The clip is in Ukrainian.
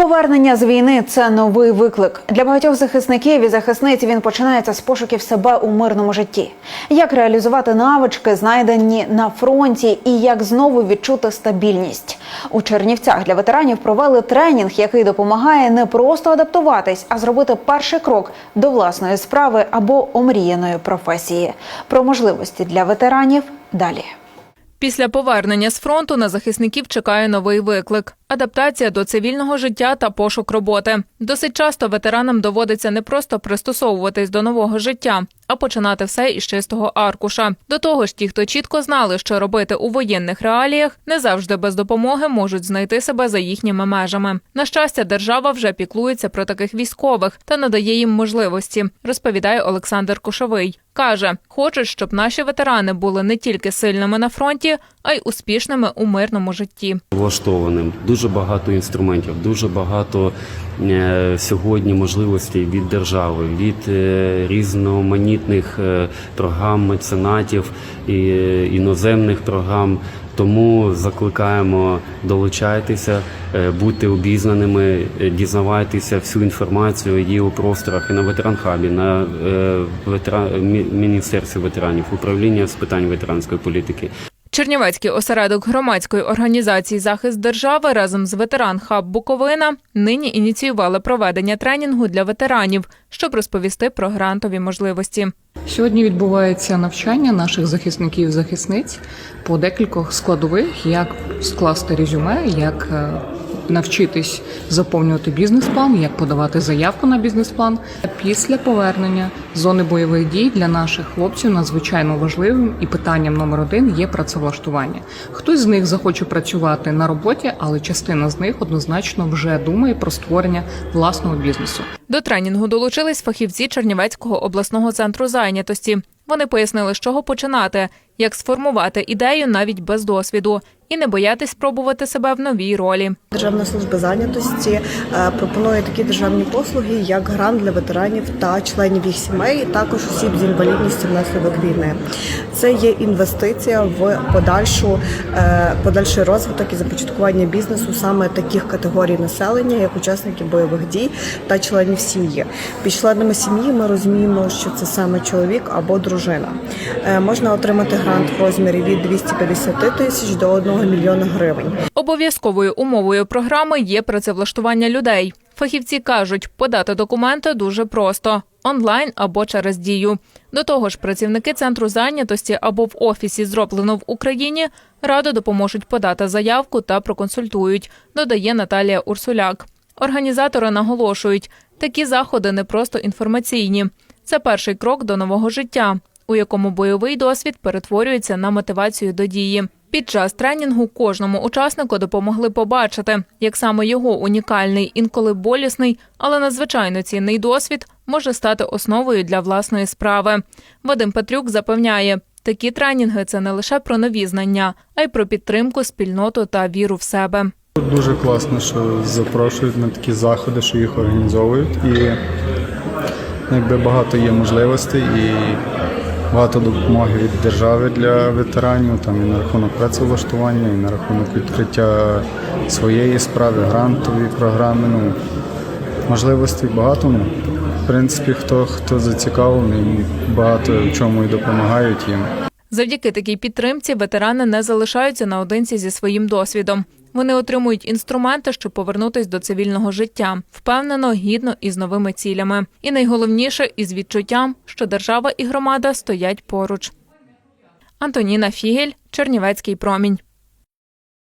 Повернення з війни це новий виклик для багатьох захисників і захисниць. Він починається з пошуків себе у мирному житті. Як реалізувати навички, знайдені на фронті, і як знову відчути стабільність у Чернівцях для ветеранів провели тренінг, який допомагає не просто адаптуватись, а зробити перший крок до власної справи або омріяної професії. Про можливості для ветеранів далі. Після повернення з фронту на захисників чекає новий виклик адаптація до цивільного життя та пошук роботи. Досить часто ветеранам доводиться не просто пристосовуватись до нового життя, а починати все із чистого аркуша. До того ж, ті, хто чітко знали, що робити у воєнних реаліях, не завжди без допомоги можуть знайти себе за їхніми межами. На щастя, держава вже піклується про таких військових та надає їм можливості, розповідає Олександр Кошовий. Каже, хочуть, щоб наші ветерани були не тільки сильними на фронті, а й успішними у мирному житті. влаштованим. Дуже багато інструментів, дуже багато е, сьогодні можливостей від держави, від е, різноманітних е, програм меценатів і іноземних програм. Тому закликаємо долучайтеся, будьте обізнаними, дізнавайтеся всю інформацію є у просторах і на ветеранхабі, на ветера... Мі- міністерстві ветеранів, управління з питань ветеранської політики. Чернівецький осередок громадської організації Захист держави разом з ветеран Хаб Буковина нині ініціювали проведення тренінгу для ветеранів, щоб розповісти про грантові можливості. Сьогодні відбувається навчання наших захисників і захисниць по декількох складових, як скласти резюме, як е, навчитись заповнювати бізнес-план, як подавати заявку на бізнес-план. Після повернення зони бойових дій для наших хлопців надзвичайно важливим і питанням номер один є працевлаштування. Хтось з них захоче працювати на роботі, але частина з них однозначно вже думає про створення власного бізнесу. До тренінгу долучились фахівці Чернівецького обласного центру зайнятості. Вони пояснили, з чого починати, як сформувати ідею навіть без досвіду, і не боятись спробувати себе в новій ролі. Державна служба зайнятості е, пропонує такі державні послуги, як грант для ветеранів та членів їх сімей, також осіб з інвалідністю внаслідок війни. Це є інвестиція в подальшу е, подальший розвиток і започаткування бізнесу саме таких категорій населення, як учасники бойових дій та членів сім'ї. Під членами сім'ї ми розуміємо, що це саме чоловік або дружина. Е, Можна отримати грант в розмірі від 250 тисяч до 1 мільйона гривень. Обов'язковою умовою програми є працевлаштування людей. Фахівці кажуть, подати документи дуже просто онлайн або через дію. До того ж, працівники центру зайнятості або в офісі зроблено в Україні радо допоможуть подати заявку та проконсультують. Додає Наталія Урсуляк. Організатори наголошують, такі заходи не просто інформаційні. Це перший крок до нового життя, у якому бойовий досвід перетворюється на мотивацію до дії. Під час тренінгу кожному учаснику допомогли побачити, як саме його унікальний, інколи болісний, але надзвичайно цінний досвід може стати основою для власної справи. Вадим Петрюк запевняє, такі тренінги це не лише про нові знання, а й про підтримку, спільноту та віру в себе. Дуже класно, що запрошують на такі заходи, що їх організовують. І якби багато є можливостей і багато допомоги від держави для ветеранів, там і на рахунок працевлаштування, і на рахунок відкриття своєї справи, грантові програми. Ну, можливостей багато. Ну, в принципі, хто, хто зацікавлений, багато в чому і допомагають їм. Завдяки такій підтримці ветерани не залишаються наодинці зі своїм досвідом. Вони отримують інструменти, щоб повернутись до цивільного життя, впевнено, гідно і з новими цілями. І найголовніше із відчуттям, що держава і громада стоять поруч. Антоніна Фігель, Чернівецький промінь.